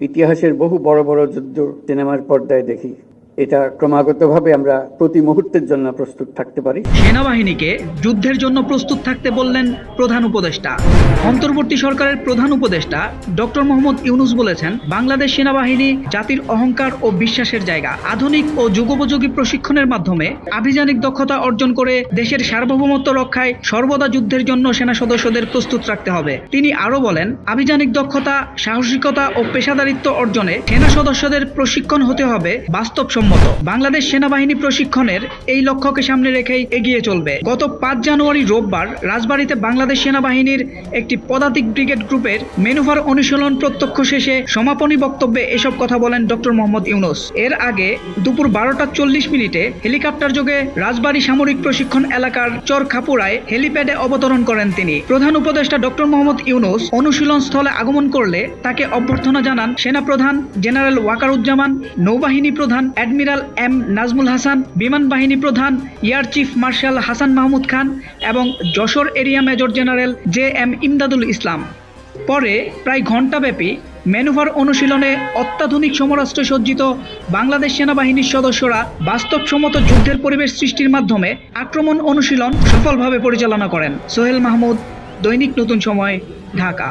ইতিহাসের বহু বড় বড় যুদ্ধ সিনেমার পর্দায় দেখি। এটা ক্রমাগতভাবে আমরা প্রতি মুহূর্তের জন্য প্রস্তুত থাকতে পারি। সেনাবাহিনীকে যুদ্ধের জন্য প্রস্তুত থাকতে বললেন প্রধান উপদেষ্টা। অন্তর্বর্তী সরকারের প্রধান উপদেষ্টা ডক্টর মোহাম্মদ ইউনুস বলেছেন, বাংলাদেশ সেনাবাহিনী জাতির অহংকার ও বিশ্বাসের জায়গা। আধুনিক ও যুগোপযোগী প্রশিক্ষণের মাধ্যমে আভিযানিক দক্ষতা অর্জন করে দেশের সার্বভৌমত্ব রক্ষায় সর্বদা যুদ্ধের জন্য সেনা সদস্যদের প্রস্তুত রাখতে হবে। তিনি আরও বলেন, আভিযানিক দক্ষতা, সাহসিকতা ও পেশাদারিত্ব অর্জনে সেনা সদস্যদের প্রশিক্ষণ হতে হবে বাস্তবসম্মত। বাংলাদেশ সেনাবাহিনী প্রশিক্ষণের এই লক্ষ্যকে সামনে রেখেই এগিয়ে চলবে। গত পাঁচ জানুয়ারি রোববার রাজবাড়ীতে বাংলাদেশ সেনাবাহিনীর একটি পদাতিক ব্রিগেড গ্রুপের মেনুভার অনুশীলন প্রত্যক্ষ শেষে সমাপনী বক্তব্যে এসব কথা বলেন ডক্টর মোহাম্মদ ইউনুস। এর আগে দুপুর বারোটা চল্লিশ মিনিটে হেলিকপ্টার যোগে রাজবাড়ী সামরিক প্রশিক্ষণ এলাকার চর খাপুরায় হেলিপ্যাডে অবতরণ করেন তিনি। প্রধান উপদেষ্টা ডক্টর মোহাম্মদ ইউনুস অনুশীলন স্থলে আগমন করলে তাকে অভ্যর্থনা জানান সেনাপ্রধান জেনারেল ওয়াকারুজ্জামান, নৌবাহিনী প্রধান অ্যাডমিরাল এম নাজমুল হাসান বিমান বাহিনী প্রধান air chief marshal Hasan Mahmud Khan এবং Jessore area major general J M Imdadul Islam পরে প্রায় ঘণ্টাব্যাপী ম্যানুভার অনুশীলনে অত্যাধুনিক সমরাস্ত্রে সজ্জিত বাংলাদেশ সেনাবাহিনীর সদস্যরা বাস্তবসম্মত যুদ্ধের পরিবেশ সৃষ্টির মাধ্যমে আক্রমণ অনুশীলন সফলভাবে পরিচালনা করেন। সোহেল মাহমুদ, দৈনিক নতুন সময়, ঢাকা।